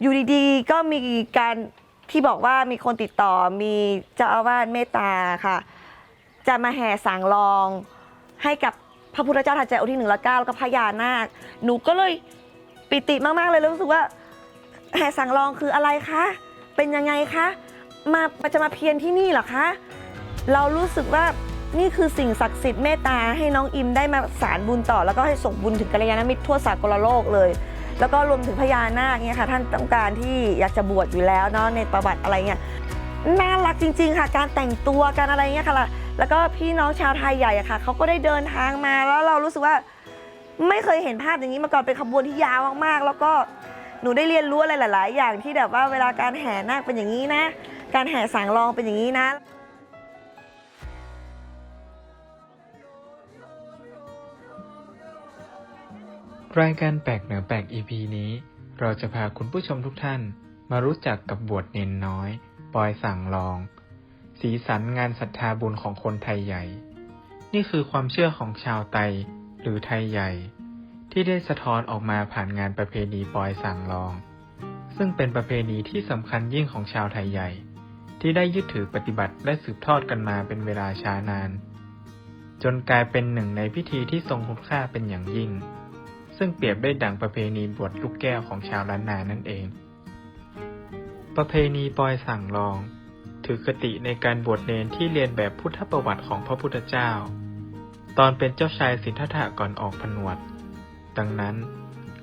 อยู่ดีๆ ก็มีการที่บอกว่ามีคนติดต่อมีเจ้าอาวาสเมตตาค่ะ จะมาแห่สางรองให้กับพระพุทธเจ้าทันใจองค์ที่หนึ่งและเก้าแล้วก็พญานาค หนูก็เลยปิติมากๆเลยแล้วรู้สึกว่าแห่สางรองคืออะไรคะ เป็นยังไงคะ มาจะมาเพียรที่นี่เหรอคะ เรารู้สึกว่านี่คือสิ่งศักดิ์สิทธิ์เมตตาให้น้องอิมได้มาสารบุญต่อ แล้วก็ให้ส่งบุญถึงกัลยาณมิตรทั่วสากลโลกเลย แล้วก็รวมถึงพญานาคเนี่ยค่ะท่านต้องการที่อยากจะบวชอยู่แล้วเนาะในประวัติอะไรเงี้ยน่ารักจริง ๆ ค่ะ การแต่งตัวการอะไรเงี้ยค่ะแล้วก็พี่น้องชาวไทยใหญ่อะค่ะเขาก็ได้เดินทางมาแล้วเรารู้สึกว่าไม่เคยเห็นภาพอย่างนี้มาก่อนเป็นขบวนที่ยาวมากๆ แล้วก็หนูได้เรียนรู้อะไรหลาย ๆ อย่างที่แบบว่าเวลาการแห่นาคเป็นอย่างนี้นะ การแห่สางรองเป็นอย่างนี้นะ รายการแปลกเหนือแปลก EP นี้ เราจะพาคุณผู้ชมทุกท่าน มารู้จักกับบวชเนนน้อย ปอยสั่งลอง สีสันงานศรัทธาบุญของคนไทยใหญ่ นี่คือความเชื่อของชาวไต หรือไทยใหญ่ ที่ได้สะท้อนออกมาผ่านงานประเพณีปอยสั่งลอง ซึ่งเป็นประเพณีที่สำคัญยิ่งของชาวไทยใหญ่ ที่ได้ยึดถือปฏิบัติและสืบทอดกันมาเป็นเวลาช้านาน จนกลายเป็นหนึ่งในพิธีที่ทรงคุณค่าเป็นอย่างยิ่ง ซึ่งเปรียบได้ดั่งประเพณีบวชลูกแก้วของชาวล้านนานั่นเอง ประเพณีปอยสั่งลอง ถือคติในการบวชเนนที่เรียนแบบพุทธประวัติของพระพุทธเจ้า ตอนเป็นเจ้าชายสิทธัตถะก่อนออกผนวด ดังนั้น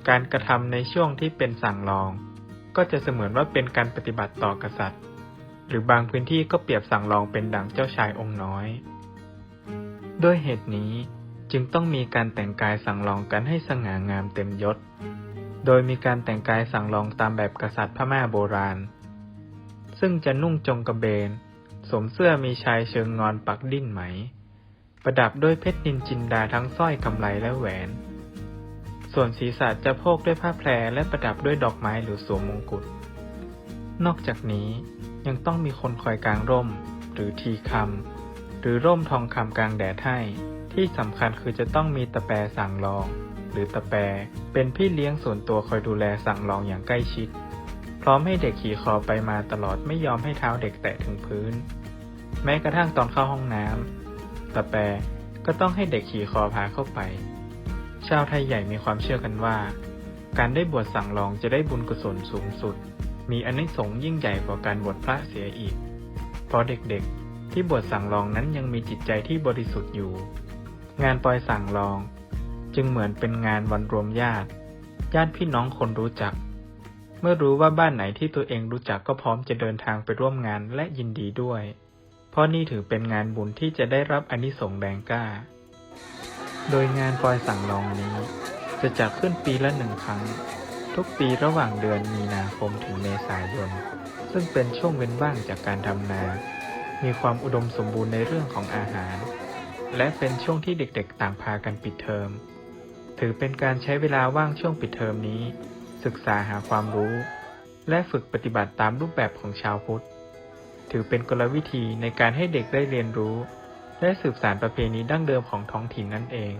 การกระทำในช่วงที่เป็นสั่งลอง ก็จะเสมือนว่าเป็นการปฏิบัติต่อกษัตริย์ หรือบางพื้นที่ก็เปรียบสั่งลองเป็นดั่งเจ้าชายองค์น้อย ด้วยเหตุนี้ จึงต้องมีการแต่งกายสั่งลองกันให้สง่างามเต็มยศ โดยมีการแต่งกายสั่งลองตามแบบกษัตริย์พม่าโบราณ ซึ่งจะนุ่งจงกระเบน สวมเสื้อมีชายเชิงงอนปักดิ้นไหม ประดับด้วยเพชรนินจินดาทั้งสร้อยกำไลและแหวน ส่วนศีรษะจะโพกด้วยผ้าแพรและประดับด้วยดอกไม้หรือสวมมงกุฎ นอกจากนี้ยังต้องมีคนคอยกลางร่ม หรือทีคำ หรือร่มทองคำกลางแดดให้ ที่สำคัญคือจะต้องมีตะแปรสั่งรอง หรือตะแปรเป็นพี่เลี้ยงส่วนตัวคอยดูแลสั่งรองอย่างใกล้ชิด พร้อมให้เด็กขี่คอไปมาตลอดไม่ยอมให้เท้าเด็กแตะถึงพื้น แม้กระทั่งตอนเข้าห้องน้ำตะแปรก็ต้องให้เด็กขี่คอพาเข้าไป ชาวไทยใหญ่มีความเชื่อกันว่า การได้บวชสั่งรองจะได้บุญกุศลสูงสุด มีอนิสงส์ยิ่งใหญ่กว่าการบวชพระเสียอีก เพราะเด็กๆ ที่บวชสั่งรองนั้นยังมีจิตใจที่บริสุทธิ์อยู่ งานปล่อยสั่งรอง จึงเหมือนเป็นงานวันรวมญาติ ญาติพี่น้องคนรู้จัก เมื่อรู้ว่าบ้านไหนที่ตัวเองรู้จักก็พร้อมจะเดินทางไปร่วมงานและยินดีด้วย เพราะนี่ถือเป็นงานบุญที่จะได้รับอนิสงส์แรงกล้า โดยงานปล่อยสั่งรองนี้ จะจัดขึ้นปีละหนึ่งครั้ง ทุกปีระหว่างเดือนมีนาคมถึงเมษายน ซึ่งเป็นช่วงเว้นว่างจากการทำนา มีความอุดมสมบูรณ์ในเรื่องของอาหาร และเป็นช่วงที่เด็กๆ ต่างพากันปิดเทอม ถือเป็นการใช้เวลาว่างช่วงปิดเทอมนี้ ศึกษาหาความรู้ และฝึกปฏิบัติตามรูปแบบของชาวพุทธ ถือเป็นกลวิธีในการให้เด็กได้เรียนรู้ และสืบสานประเพณีดั้งเดิมของท้องถิ่นนั่นเอง